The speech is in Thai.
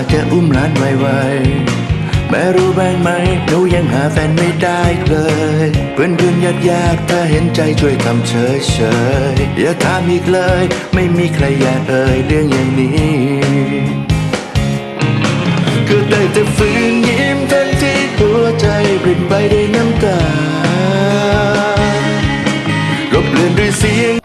ากจะอุ้มหลานไวๆแม่รู้บ้างไหมหนูยังหาแฟนไม่ได้เลย เพื่อนเพื่อนญาติญาติถ้าเห็นใจช่วยทำเฉยเฉยอย่าถามอีกเลย ไม่มีใครอยากเอ่ยเรื่องอย่างนี้ก็ได้แต่ฝืนยิ้มทั้งที่หัวใจปริ่มไปด้วยน้ำตารบเลือนด้วยเสียง